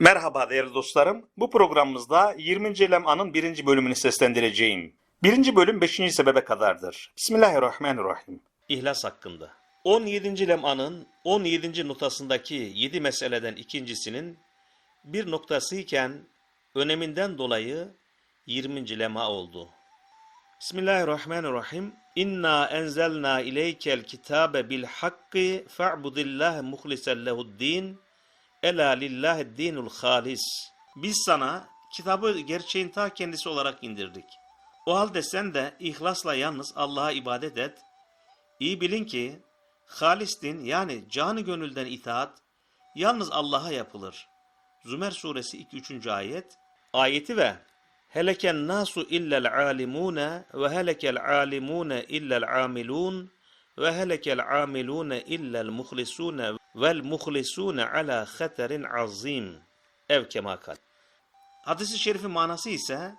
Merhaba değerli dostlarım. Bu programımızda 20. Lem'anın birinci bölümünü seslendireceğim. Birinci bölüm 5. sebebe kadardır. Bismillahirrahmanirrahim. İhlas hakkında. 17. Lem'anın 17. notasındaki 7 meseleden ikincisinin bir noktası iken öneminden dolayı 20. lema oldu. Bismillahirrahmanirrahim. İnna enzelna ileykel kitabe bil hakki fa'budillahi muhlisen lehu'd-din. Ela lillahi dinul halis. Biz sana kitabı gerçeğin ta kendisi olarak indirdik. O halde sen de ihlasla yalnız Allah'a ibadet et. İyi bilin ki halis din yani canı gönülden itaat yalnız Allah'a yapılır. Zümer suresi 2-3. ayet. Ayeti ve Heleken nasu illel alimune ve helekel alimune illel amilun ve helekel amilune illel muhlisune vel muhlisune ala haterin azim. Ev kemakal. Hadis-i şerifin manası ise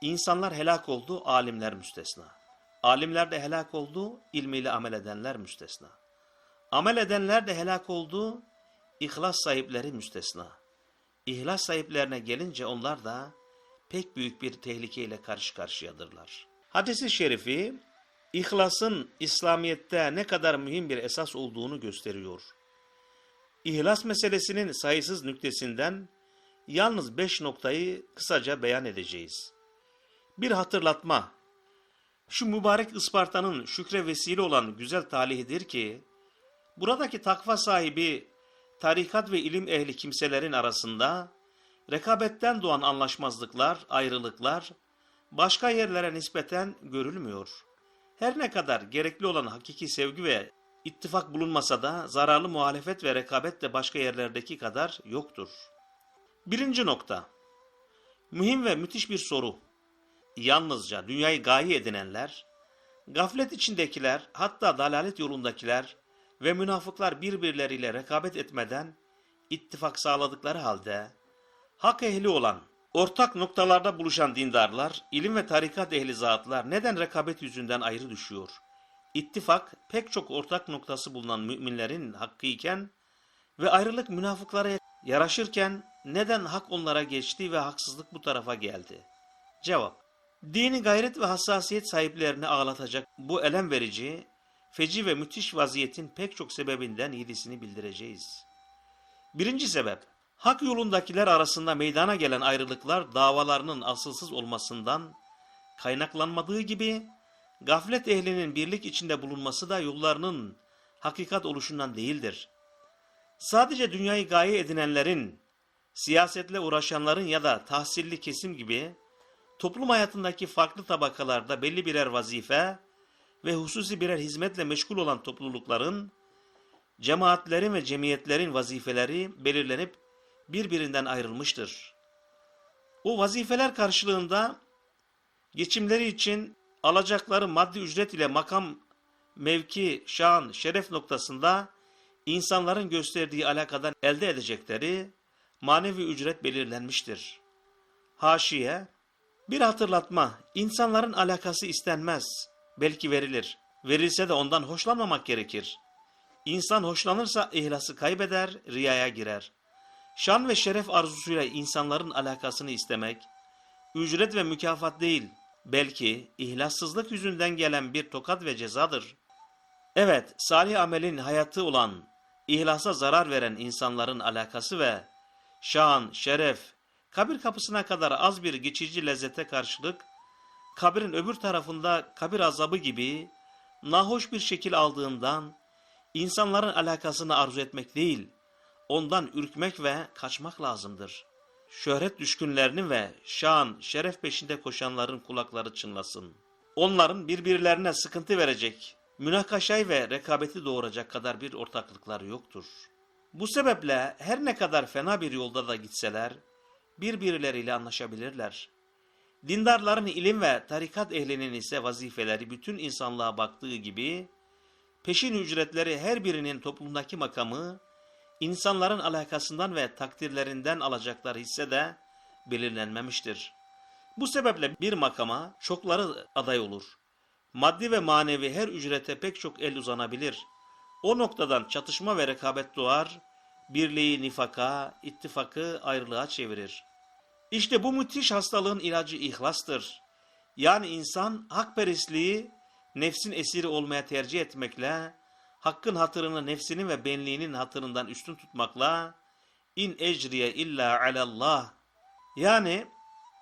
insanlar helak oldu, alimler müstesna. Alimler de helak oldu, ilmiyle amel edenler müstesna. Amel edenler de helak oldu, ihlas sahipleri müstesna. İhlas sahiplerine gelince onlar da pek büyük bir tehlikeyle karşı karşıyadırlar. Hadis-i şerifi, ihlasın İslamiyet'te ne kadar mühim bir esas olduğunu gösteriyor. İhlas meselesinin sayısız nüktesinden yalnız beş noktayı kısaca beyan edeceğiz. Bir hatırlatma. Şu mübarek Isparta'nın şükre vesile olan güzel talihidir ki, buradaki takva sahibi tarikat ve ilim ehli kimselerin arasında rekabetten doğan anlaşmazlıklar, ayrılıklar başka yerlere nispeten görülmüyor. Her ne kadar gerekli olan hakiki sevgi ve ittifak bulunmasa da zararlı muhalefet ve rekabet de başka yerlerdeki kadar yoktur. Birinci nokta. Mühim ve müthiş bir soru. Yalnızca dünyayı gaye edinenler, gaflet içindekiler, hatta dalalet yolundakiler ve münafıklar birbirleriyle rekabet etmeden ittifak sağladıkları halde, hak ehli olan, ortak noktalarda buluşan dindarlar, ilim ve tarikat ehli zatlar neden rekabet yüzünden ayrı düşüyor? İttifak pek çok ortak noktası bulunan müminlerin hakkı iken ve ayrılık münafıklara yaraşırken neden hak onlara geçti ve haksızlık bu tarafa geldi? Cevap Dini gayret ve hassasiyet sahiplerini ağlatacak bu elem verici, feci ve müthiş vaziyetin pek çok sebebinden yedisini bildireceğiz. Birinci sebep, hak yolundakiler arasında meydana gelen ayrılıklar davalarının asılsız olmasından kaynaklanmadığı gibi, gaflet ehlinin birlik içinde bulunması da yollarının hakikat oluşundan değildir. Sadece dünyayı gaye edinenlerin, siyasetle uğraşanların ya da tahsilli kesim gibi toplum hayatındaki farklı tabakalarda belli birer vazife ve hususi birer hizmetle meşgul olan toplulukların, cemaatlerin ve cemiyetlerin vazifeleri belirlenip birbirinden ayrılmıştır. O vazifeler karşılığında geçimleri için alacakları maddi ücret ile makam, mevki, şan, şeref noktasında insanların gösterdiği alakadan elde edecekleri manevi ücret belirlenmiştir. Haşiye, bir hatırlatma, insanların alakası istenmez, belki verilir. Verilse de ondan hoşlanmamak gerekir. İnsan hoşlanırsa ihlası kaybeder, riyaya girer. Şan ve şeref arzusuyla insanların alakasını istemek, ücret ve mükafat değil, belki ihlassızlık yüzünden gelen bir tokat ve cezadır. Evet, salih amelin hayatı olan, ihlasa zarar veren insanların alakası ve şan, şeref, kabir kapısına kadar az bir geçici lezzete karşılık, kabirin öbür tarafında kabir azabı gibi nahoş bir şekil aldığından, insanların alakasını arzu etmek değil, ondan ürkmek ve kaçmak lazımdır. Şöhret düşkünlerinin ve şan, şeref peşinde koşanların kulakları çınlasın. Onların birbirlerine sıkıntı verecek, münakaşayı ve rekabeti doğuracak kadar bir ortaklıkları yoktur. Bu sebeple her ne kadar fena bir yolda da gitseler, birbirleriyle anlaşabilirler. Dindarların ilim ve tarikat ehlinin ise vazifeleri bütün insanlığa baktığı gibi, peşin ücretleri her birinin toplumdaki makamı, insanların alakasından ve takdirlerinden alacakları hisse de belirlenmemiştir. Bu sebeple bir makama çokları aday olur. Maddi ve manevi her ücrete pek çok el uzanabilir. O noktadan çatışma ve rekabet doğar, birliği nifaka, ittifakı ayrılığa çevirir. İşte bu müthiş hastalığın ilacı ihlastır. Yani insan hakperestliği nefsin esiri olmaya tercih etmekle, hakkın hatırını nefsinin ve benliğinin hatırından üstün tutmakla, in ecriye illa alallah. Yani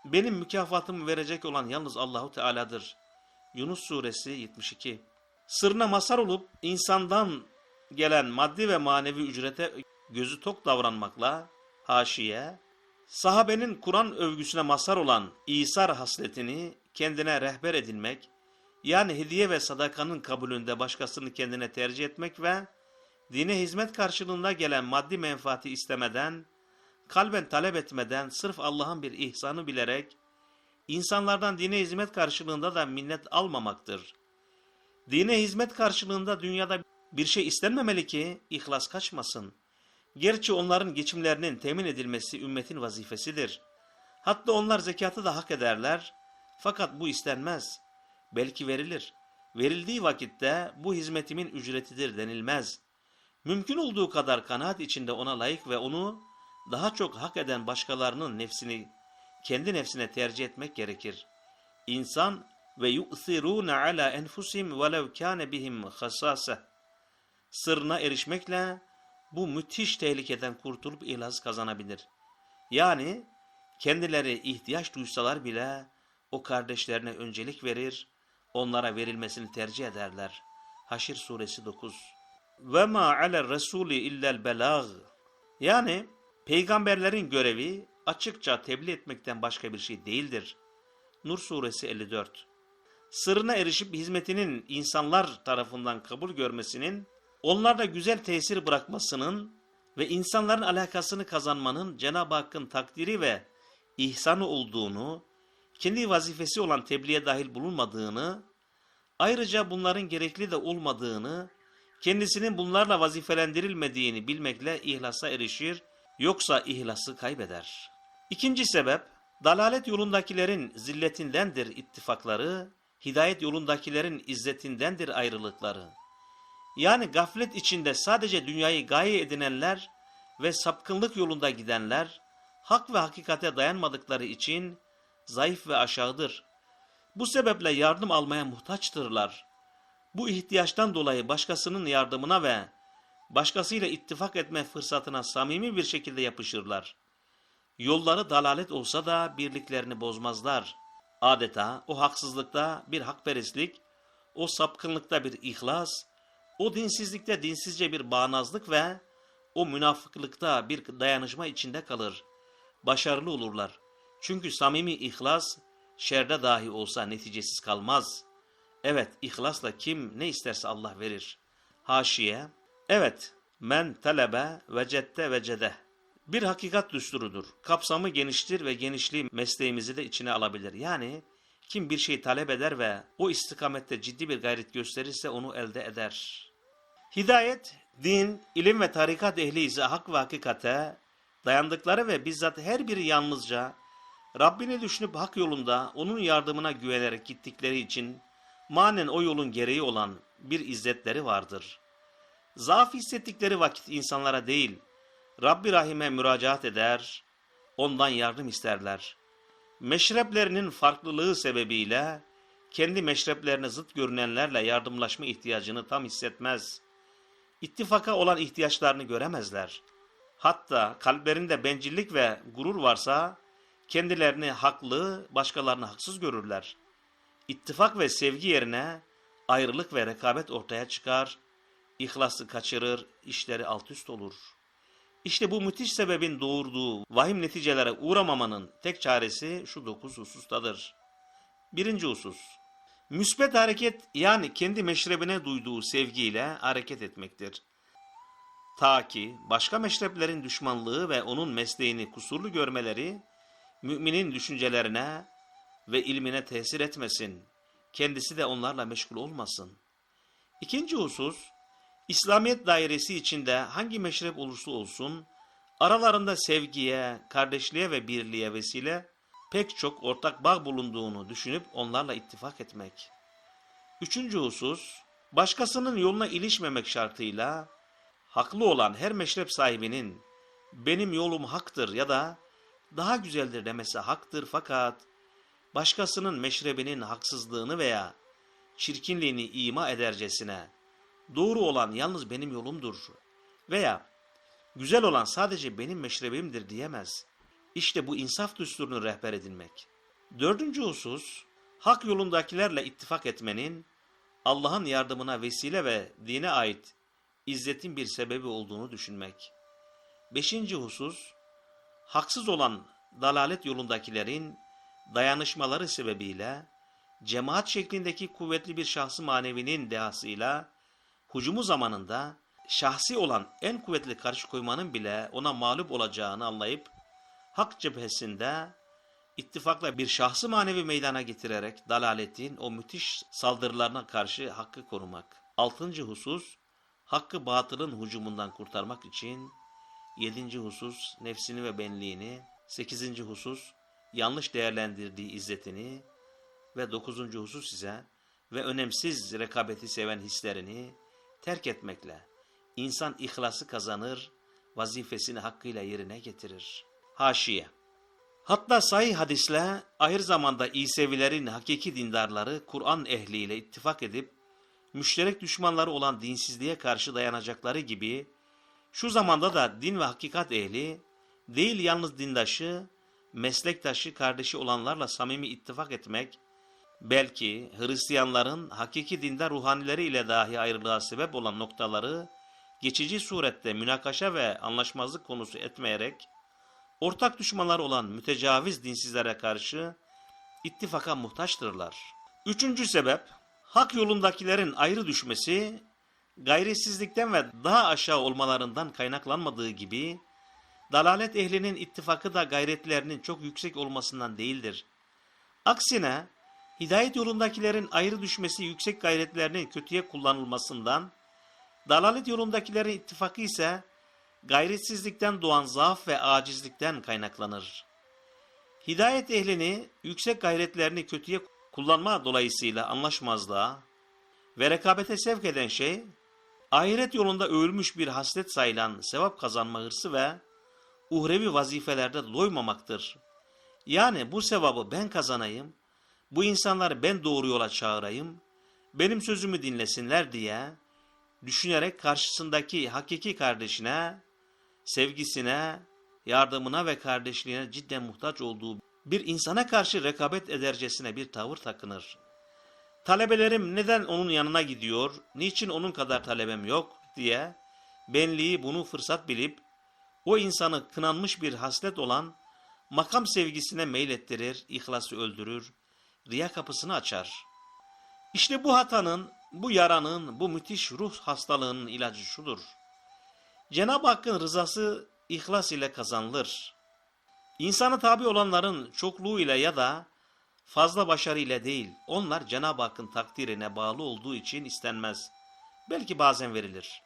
benim mükafatımı verecek olan yalnız Allahu Teala'dır. Yunus suresi 72. Sırrına masar olup insandan gelen maddi ve manevi ücrete gözü tok davranmakla haşiye, sahabenin Kur'an övgüsüne mazhar olan İsar hasletini kendine rehber edinmek, yani hediye ve sadakanın kabulünde başkasını kendine tercih etmek ve dine hizmet karşılığında gelen maddi menfaati istemeden, kalben talep etmeden sırf Allah'ın bir ihsanı bilerek, insanlardan dine hizmet karşılığında da minnet almamaktır. Dine hizmet karşılığında dünyada bir şey istenmemeli ki ihlas kaçmasın. Gerçi onların geçimlerinin temin edilmesi ümmetin vazifesidir. Hatta onlar zekatı da hak ederler. Fakat bu istenmez. Belki verilir. Verildiği vakitte bu hizmetimin ücretidir denilmez. Mümkün olduğu kadar kanaat içinde ona layık ve onu daha çok hak eden başkalarının nefsini kendi nefsine tercih etmek gerekir. İnsan ve yu'thirûne ala enfusim velev kâne bihim hasâse. Sırrına erişmekle bu müthiş tehlikeden kurtulup ilaz kazanabilir. Yani kendileri ihtiyaç duysalar bile o kardeşlerine öncelik verir, onlara verilmesini tercih ederler. Haşir suresi 9 Ve ma alel resuli illel belag Yani peygamberlerin görevi açıkça tebliğ etmekten başka bir şey değildir. Nur suresi 54 Sırrına erişip hizmetinin insanlar tarafından kabul görmesinin onlarda güzel tesir bırakmasının ve insanların alakasını kazanmanın Cenab-ı Hakk'ın takdiri ve ihsanı olduğunu, kendi vazifesi olan tebliğe dahil bulunmadığını, ayrıca bunların gerekli de olmadığını, kendisinin bunlarla vazifelendirilmediğini bilmekle ihlasa erişir, yoksa ihlası kaybeder. İkinci sebep, dalalet yolundakilerin zilletindendir ittifakları, hidayet yolundakilerin izzetindendir ayrılıkları. Yani gaflet içinde sadece dünyayı gaye edinenler ve sapkınlık yolunda gidenler, hak ve hakikate dayanmadıkları için zayıf ve aşağıdır. Bu sebeple yardım almaya muhtaçtırlar. Bu ihtiyaçtan dolayı başkasının yardımına ve başkasıyla ittifak etme fırsatına samimi bir şekilde yapışırlar. Yolları dalalet olsa da birliklerini bozmazlar. Adeta o haksızlıkta bir hakperestlik, o sapkınlıkta bir ihlas, o dinsizlikte dinsizce bir bağnazlık ve o münafıklıkta bir dayanışma içinde kalır. Başarılı olurlar. Çünkü samimi ihlas şerde dahi olsa neticesiz kalmaz. Evet ihlasla kim ne isterse Allah verir. Haşiye. Evet men talebe vecette vecede. Bir hakikat düsturudur. Kapsamı geniştir ve genişliği mesleğimizi de içine alabilir. Yani kim bir şey talep eder ve o istikamette ciddi bir gayret gösterirse onu elde eder. Hidayet, din, ilim ve tarikat ehli ise hak ve hakikate dayandıkları ve bizzat her biri yalnızca Rabbini düşünüp hak yolunda onun yardımına güvenerek gittikleri için manen o yolun gereği olan bir izzetleri vardır. Zaaf hissettikleri vakit insanlara değil, Rabbi Rahim'e müracaat eder, ondan yardım isterler. Meşreplerinin farklılığı sebebiyle kendi meşreplerine zıt görünenlerle yardımlaşma ihtiyacını tam hissetmez. İttifaka olan ihtiyaçlarını göremezler. Hatta kalplerinde bencillik ve gurur varsa kendilerini haklı, başkalarını haksız görürler. İttifak ve sevgi yerine ayrılık ve rekabet ortaya çıkar, ihlası kaçırır, işleri alt üst olur. İşte bu müthiş sebebin doğurduğu vahim neticelere uğramamanın tek çaresi şu dokuz husustadır. Birinci husus, müsbet hareket yani kendi meşrebine duyduğu sevgiyle hareket etmektir. Ta ki başka meşreplerin düşmanlığı ve onun mesleğini kusurlu görmeleri, müminin düşüncelerine ve ilmine tesir etmesin, kendisi de onlarla meşgul olmasın. İkinci husus, İslamiyet dairesi içinde hangi meşrep olursa olsun, aralarında sevgiye, kardeşliğe ve birliğe vesile pek çok ortak bağ bulunduğunu düşünüp onlarla ittifak etmek. Üçüncü husus, başkasının yoluna ilişmemek şartıyla, haklı olan her meşrep sahibinin benim yolum haktır ya da daha güzeldir demesi haktır fakat başkasının meşrebinin haksızlığını veya çirkinliğini ima edercesine doğru olan yalnız benim yolumdur veya güzel olan sadece benim meşrebimdir diyemez. İşte bu insaf düsturunu rehber edinmek. Dördüncü husus, hak yolundakilerle ittifak etmenin Allah'ın yardımına vesile ve dine ait izzetin bir sebebi olduğunu düşünmek. Beşinci husus, haksız olan dalalet yolundakilerin dayanışmaları sebebiyle cemaat şeklindeki kuvvetli bir şahsı manevinin dehasıyla hucumu zamanında şahsi olan en kuvvetli karşı koymanın bile ona mağlup olacağını anlayıp hak cephesinde ittifakla bir şahsı manevi meydana getirerek dalaletin o müthiş saldırılarına karşı hakkı korumak. Altıncı husus, hakkı batılın hucumundan kurtarmak için Yedinci husus nefsini ve benliğini. Sekizinci husus yanlış değerlendirdiği izzetini. Ve dokuzuncu husus ise ve önemsiz rekabeti seven hislerini terk etmekle insan ihlası kazanır, vazifesini hakkıyla yerine getirir. Haşiye Hatta sahih hadisle ahir zamanda İsevilerin hakiki dindarları Kur'an ehliyle ittifak edip müşterek düşmanları olan dinsizliğe karşı dayanacakları gibi şu zamanda da din ve hakikat ehli değil yalnız dindaşı, meslektaşı, kardeşi olanlarla samimi ittifak etmek, belki Hristiyanların hakiki dindar ruhanileri ile dahi ayrılığa sebep olan noktaları geçici surette münakaşa ve anlaşmazlık konusu etmeyerek, ortak düşmanlar olan mütecaviz dinsizlere karşı ittifaka muhtaçtırlar. Üçüncü sebep, hak yolundakilerin ayrı düşmesi, gayresizlikten ve daha aşağı olmalarından kaynaklanmadığı gibi, dalalet ehlinin ittifakı da gayretlerinin çok yüksek olmasından değildir. Aksine, hidayet yolundakilerin ayrı düşmesi yüksek gayretlerinin kötüye kullanılmasından, dalalet yolundakilerin ittifakı ise gayretsizlikten doğan zaaf ve acizlikten kaynaklanır. Hidayet ehlini yüksek gayretlerini kötüye kullanma dolayısıyla anlaşmazlığa ve rekabete sevk eden şey, ahiret yolunda övülmüş bir haslet sayılan sevap kazanma hırsı ve uhrevi vazifelerde doymamaktır. Yani bu sevabı ben kazanayım, bu insanları ben doğru yola çağırayım, benim sözümü dinlesinler diye düşünerek karşısındaki hakiki kardeşine, sevgisine, yardımına ve kardeşliğine cidden muhtaç olduğu bir insana karşı rekabet edercesine bir tavır takınır. Talebelerim neden onun yanına gidiyor, niçin onun kadar talebem yok diye benliği bunu fırsat bilip o insanı kınanmış bir haslet olan makam sevgisine meylettirir, ihlası öldürür, riya kapısını açar. İşte bu hatanın, bu yaranın, bu müthiş ruh hastalığının ilacı şudur. Cenab-ı Hakk'ın rızası ihlas ile kazanılır. İnsana tabi olanların çokluğu ile ya da fazla başarı ile değil, onlar Cenab-ı Hakk'ın takdirine bağlı olduğu için istenmez. Belki bazen verilir.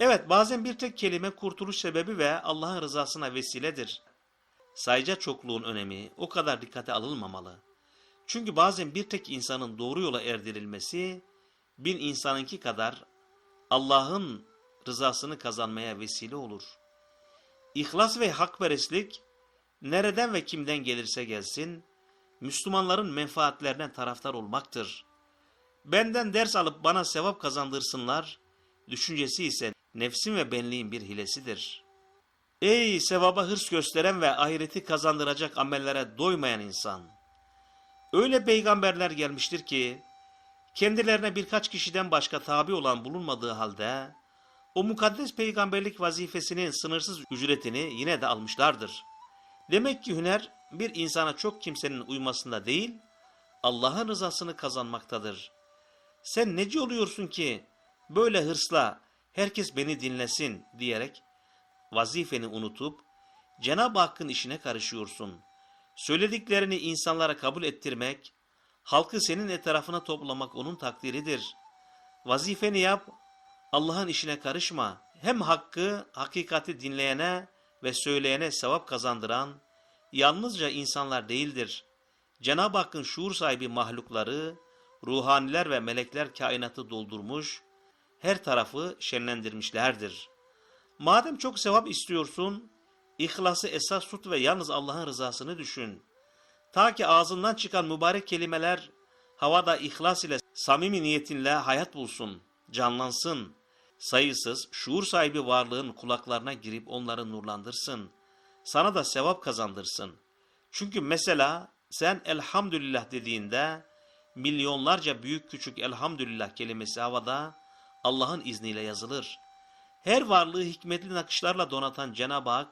Evet bazen bir tek kelime kurtuluş sebebi ve Allah'ın rızasına vesiledir. Sayıca çokluğun önemi o kadar dikkate alınmamalı. Çünkü bazen bir tek insanın doğru yola erdirilmesi bin insanınki kadar Allah'ın rızasını kazanmaya vesile olur. İhlas ve hakperestlik nereden ve kimden gelirse gelsin Müslümanların menfaatlerine taraftar olmaktır. Benden ders alıp bana sevap kazandırsınlar, düşüncesi ise nefsin ve benliğin bir hilesidir. Ey sevaba hırs gösteren ve ahireti kazandıracak amellere doymayan insan! Öyle peygamberler gelmiştir ki, kendilerine birkaç kişiden başka tabi olan bulunmadığı halde, o mukaddes peygamberlik vazifesinin sınırsız ücretini yine de almışlardır. Demek ki hüner bir insana çok kimsenin uymasında değil, Allah'ın rızasını kazanmaktadır. Sen neci oluyorsun ki böyle hırsla herkes beni dinlesin diyerek vazifeni unutup Cenab-ı Hakk'ın işine karışıyorsun. Söylediklerini insanlara kabul ettirmek, halkı senin etrafına toplamak onun takdiridir. Vazifeni yap, Allah'ın işine karışma. Hem hakkı, hakikati dinleyene ve söyleyene sevap kazandıran yalnızca insanlar değildir. Cenab-ı Hakk'ın şuur sahibi mahlukları, ruhaniler ve melekler kainatı doldurmuş, her tarafı şenlendirmişlerdir. Madem çok sevap istiyorsun, ihlası esas tut ve yalnız Allah'ın rızasını düşün. Ta ki ağzından çıkan mübarek kelimeler havada ihlas ile samimi niyetinle hayat bulsun, canlansın. Sayısız şuur sahibi varlığın kulaklarına girip onları nurlandırsın. Sana da sevap kazandırsın. Çünkü mesela sen elhamdülillah dediğinde milyonlarca büyük küçük elhamdülillah kelimesi havada Allah'ın izniyle yazılır. Her varlığı hikmetli nakışlarla donatan Cenab-ı Hak,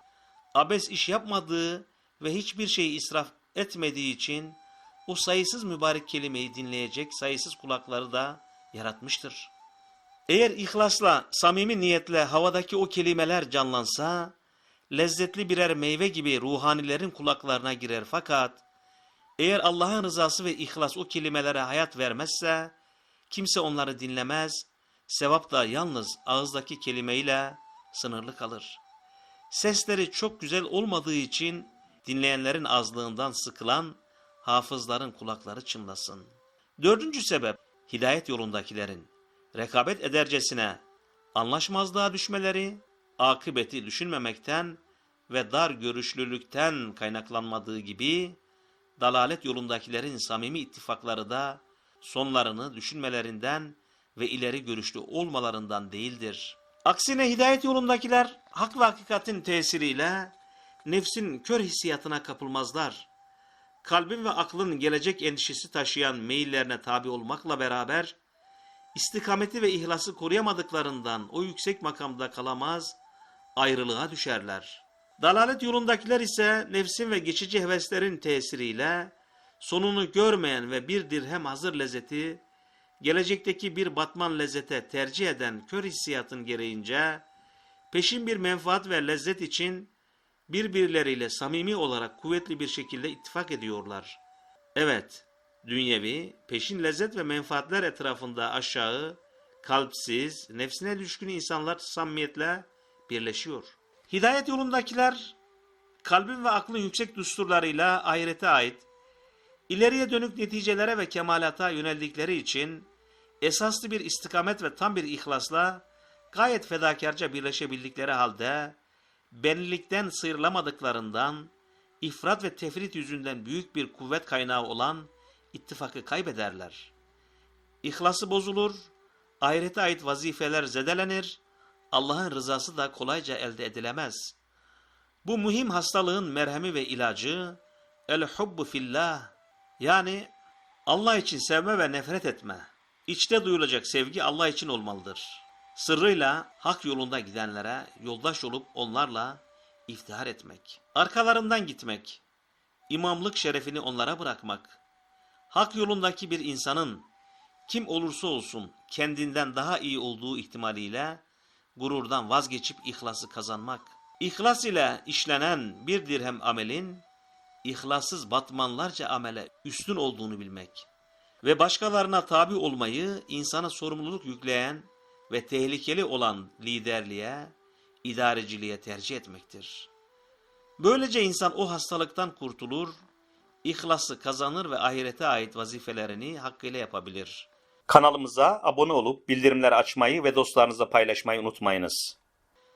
abes iş yapmadığı ve hiçbir şeyi israf etmediği için o sayısız mübarek kelimeyi dinleyecek sayısız kulakları da yaratmıştır. Eğer ihlasla, samimi niyetle havadaki o kelimeler canlansa, lezzetli birer meyve gibi ruhanilerin kulaklarına girer fakat, eğer Allah'ın rızası ve ihlas o kelimelere hayat vermezse, kimse onları dinlemez, sevap da yalnız ağızdaki kelimeyle sınırlı kalır. Sesleri çok güzel olmadığı için dinleyenlerin azlığından sıkılan hafızların kulakları çınlasın. Dördüncü sebep, hidayet yolundakilerin rekabet edercesine anlaşmazlığa düşmeleri, akıbeti düşünmemekten ve dar görüşlülükten kaynaklanmadığı gibi, dalalet yolundakilerin samimi ittifakları da sonlarını düşünmelerinden ve ileri görüşlü olmalarından değildir. Aksine hidayet yolundakiler hak ve hakikatin tesiriyle nefsin kör hissiyatına kapılmazlar. Kalbin ve aklın gelecek endişesi taşıyan meyillerine tabi olmakla beraber, istikameti ve ihlası koruyamadıklarından o yüksek makamda kalamaz, ayrılığa düşerler. Dalalet yolundakiler ise nefsin ve geçici heveslerin tesiriyle sonunu görmeyen ve bir dirhem hazır lezzeti, gelecekteki bir batman lezzete tercih eden kör hissiyatın gereğince, peşin bir menfaat ve lezzet için birbirleriyle samimi olarak kuvvetli bir şekilde ittifak ediyorlar. Evet, dünyevi, peşin lezzet ve menfaatler etrafında aşağı, kalpsiz, nefsine düşkün insanlar samimiyetle birleşiyor. Hidayet yolundakiler, kalbin ve aklın yüksek düsturlarıyla ahirete ait, ileriye dönük neticelere ve kemalata yöneldikleri için, esaslı bir istikamet ve tam bir ihlasla, gayet fedakarca birleşebildikleri halde, benlilikten sıyrılamadıklarından, ifrat ve tefrit yüzünden büyük bir kuvvet kaynağı olan ittifakı kaybederler. İhlası bozulur, ahirete ait vazifeler zedelenir, Allah'ın rızası da kolayca elde edilemez. Bu mühim hastalığın merhemi ve ilacı, el-hubbu fillah, yani Allah için sevme ve nefret etme. İçte duyulacak sevgi Allah için olmalıdır. Sırrıyla hak yolunda gidenlere yoldaş olup onlarla iftihar etmek. Arkalarından gitmek. imamlık şerefini onlara bırakmak. Hak yolundaki bir insanın kim olursa olsun kendinden daha iyi olduğu ihtimaliyle gururdan vazgeçip ihlası kazanmak. İhlas ile işlenen bir dirhem amelin ihlassız batmanlarca amele üstün olduğunu bilmek ve başkalarına tabi olmayı insana sorumluluk yükleyen ve tehlikeli olan liderliğe, idareciliğe tercih etmektir. Böylece insan o hastalıktan kurtulur, ihlası kazanır ve ahirete ait vazifelerini hakkıyla yapabilir. Kanalımıza abone olup bildirimleri açmayı ve dostlarınızla paylaşmayı unutmayınız.